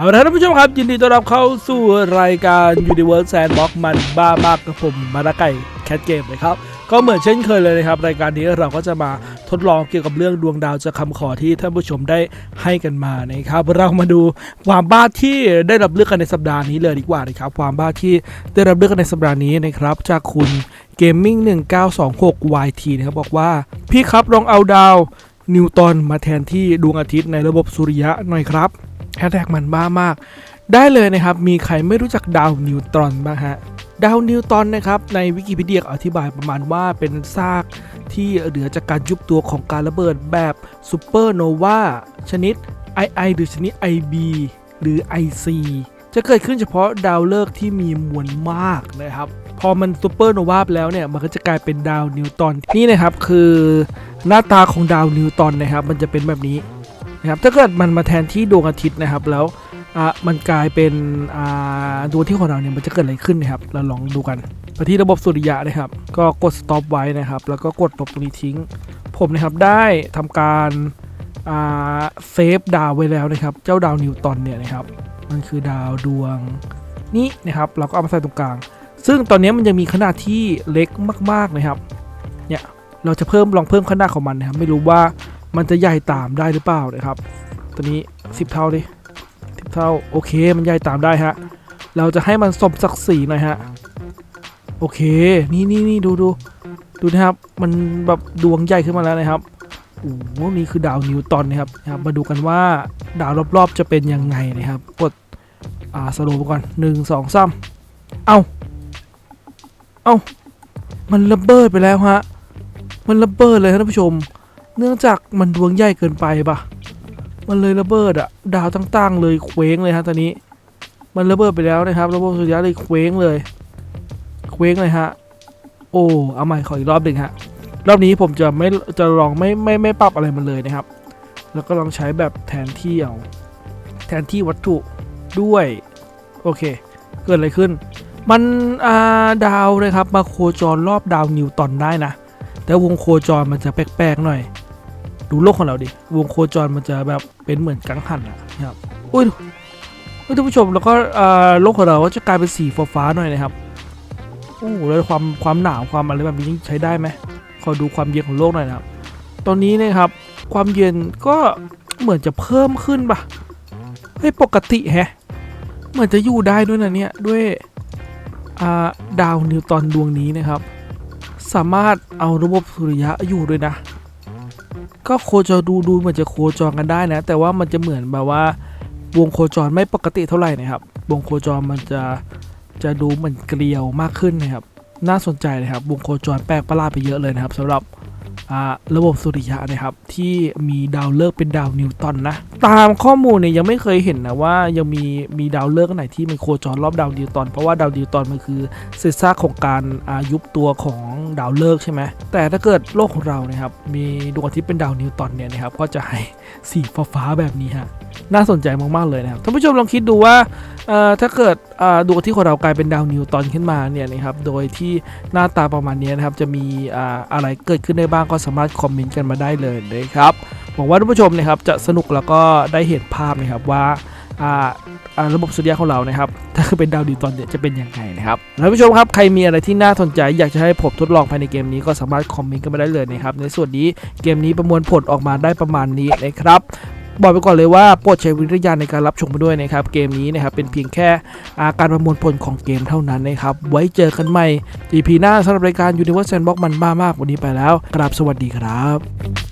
เอาละท่านผู้ชมครับ ยินดีต้อนรับเข้าสู่รายการ Universe Sandbox มันบ้ามากกับผมมานาไก่แคทเกมนะครับ ก็เหมือนเช่นเคยเลยนะครับ รายการนี้เราก็จะมาทดลองเกี่ยวกับเรื่องดวงดาวจากคำขอที่ท่านผู้ชมได้ให้กันมานะครับ เรามาดูความบ้าที่ได้รับเลือกกันในสัปดาห์นี้เลยดีกว่านะครับ ความบ้าที่ได้รับเลือกกันในสัปดาห์นี้นะครับ จากคุณ Gaming 1926 YT นะครับบอกว่า พี่ครับลองเอาดาวนิวตันมาแทนที่ดวงอาทิตย์ในระบบสุริยะหน่อยครับ แฮชแท็กมันบ้ามาก ได้เลยนะครับ มีใครไม่รู้จักดาวนิวตรอนบ้างฮะ ดาวนิวตรอนนะครับ ในวิกิพีเดียอธิบายประมาณว่าเป็นซากที่เหลือจากการยุบตัวของการระเบิดแบบซูเปอร์โนวาชนิด II หรือชนิด IB หรือ IC จะเกิดขึ้นเฉพาะดาวฤกษ์ที่มีมวลมากนะครับ พอมันซูเปอร์โนวาไปแล้วเนี่ย มันก็จะกลายเป็นดาวนิวตอนนี่นะครับคือหน้าตาของดาวนิวตอนนะครับ มันจะเป็นแบบนี้ นะครับถ้าเกิดมันมาแทนที่ดวงอาทิตย์นะครับ แล้วอะมันกลายเป็นอ่าดวงที่ของเราเนี่ยมันจะเกิดอะไรขึ้นนะครับเราลองดูกันไปที่ระบบสุริยะนะครับ ก็กด stop ไว้นะครับ แล้วก็กดลบตรงนี้ทิ้ง ผมนะครับได้ทำการอ่าเซฟดาวไว้แล้วนะครับ เจ้าดาวนิวตันเนี่ยนะครับ มันคือดาวดวงนี้นะครับ เราก็เอามาใส่ตรงกลาง ซึ่งตอนนี้มันจะมีขนาดที่เล็กมาก ๆนะครับ เนี่ย เราจะเพิ่มลองเพิ่มขนาดของมันนะครับ ไม่รู้ว่า มันจะใหญ่ตามได้หรือเปล่านะครับ ตัวนี้ 10 เท่าดิ10เท่าโอเค มันใหญ่ตามได้ฮะ เราจะให้มันสมศักดิ์ศรีหน่อยฮะ โอเค นี่นี่นี่ดูดูดูนะครับ มันแบบดวงใหญ่ขึ้นมาแล้วนะครับโอ้โหนี่คือดาวนิวตันนะครับนะครับ มาดูกันว่าดาวรอบๆจะเป็นยังไงนะครับ กดอ่าสโลว์ก่อนหนึ่งสองสามเอาเอามันระเบิดไปแล้วฮะ มันระเบิดเลยครับท่านผู้ชม เนื่องจากมันดวงใหญ่เกินไปปะมันเลยระเบิดอะดาวตั้งๆเลยเคว้งเลยฮะตอนนี้ มันระเบิดไปแล้วนะครับ ระบบสุริยะเลยเคว้งเลยเคว้งเลยฮะ โอ้เอาใหม่ขออีกรอบหนึ่งฮะรอบนี้ผมจะไม่จะลองไม่ไม่ไม่ปรับอะไรมันเลยนะครับ แล้วก็ลองใช้แบบแทนที่เอาแทนที่วัตถุด้วยโอเค เกิดอะไรขึ้น มันอ่าดาวนะครับมาโคจรรอบดาวนิวตันได้นะ แต่วงโคจรมันจะแปลกๆหน่อย ดูโลกของเราดิ วงโคจรมันจะแบบเป็นเหมือนกังหันอะนะครับ อุ้ยท่านผู้ชมแล้วก็โลกของเราก็จะกลายเป็นสีฟ้าๆหน่อยนะครับ โอ้แล้วความความหนาวความอะไรแบบนี้ใช้ได้ไหมขอดูความเย็นของโลกหน่อยนะครับ ตอนนี้นะครับ ความเย็นก็เหมือนจะเพิ่มขึ้นปะเฮ้ยปกติแฮะ เหมือนจะอยู่ได้ด้วยนะเนี่ยด้วยาดาวนิวตอนดวงนี้นะครับ สามารถเอาระบบสุริยะอยู่ด้วยนะ ก็โคจรดูดูเหมือนจะโคจรกันได้นะ แต่ว่ามันจะเหมือนแบบว่าวงโคจรไม่ปกติเท่าไหร่นะครับ วงโคจรมันจะจะดูเหมือนเกลียวมากขึ้นนะครับ น่าสนใจนะครับ วงโคจรแปลกประหลาดไปเยอะเลยนะครับสำหรับ ระบบสุริยะนะครับที่มีดาวฤกษ์เป็นดาวนิวตันนะตามข้อมูลเนี่ยยังไม่เคยเห็นนะว่ายังมีมีดาวฤกษ์ไหนที่มันโคจรรอบดาวนิวตันเพราะว่าดาวนิวตันมันคือเศษซากของการอายุบตัวของดาวฤกษ์ใช่ไหมแต่ถ้าเกิดโลกของเรานะครับมีดวงอาทิตย์เป็นดาวนิวตันเนี่ยนะครับก็จะให้สีฟ้าๆแบบนี้ฮะ น่าสนใจมากๆเลยนะครับท่านผู้ชมลองคิดดูว่าถ้าเกิดดวงทิตย์ของเรากลายเป็นดาวนิวตันขึ้นมาเนี่ยนะครับโดยที่หน้าตาประมาณนี้นะครับจะมีอะไรเกิดขึ้นได้บ้างก็สามารถคอมเมนต์กันมาได้เลยนะครับหวังว่าท่านผู้ชมนะครับจะสนุกแล้วก็ได้เห็นภาพนะครับว่าระบบสุริยะของเรานะครับ ถ้าคือเป็นดาวดิวตอนเนี่ยจะเป็นยังไงนะครับท่านผู้ชมครับ ใครมีอะไรที่น่าสนใจ อยากจะให้ผมทดลองภายในเกมนี้ก็สามารถคอมเมนต์กันมาได้เลยนะครับ ในส่วนนี้เกมนี้ประมวลผลออกมาได้ประมาณนี้นะครับ บอกไปก่อนเลยว่าโปรดใช้วิจารณญาณในการรับชมไปด้วยนะครับ เกมนี้นะครับเป็นเพียงแค่อาการประมวลผลของเกมเท่านั้นนะครับ ไว้เจอกันใหม่ EP หน้าสำหรับรายการ Universe Sandbox มันบ้ามากวันนี้ไปแล้วกราบสวัสดีครับ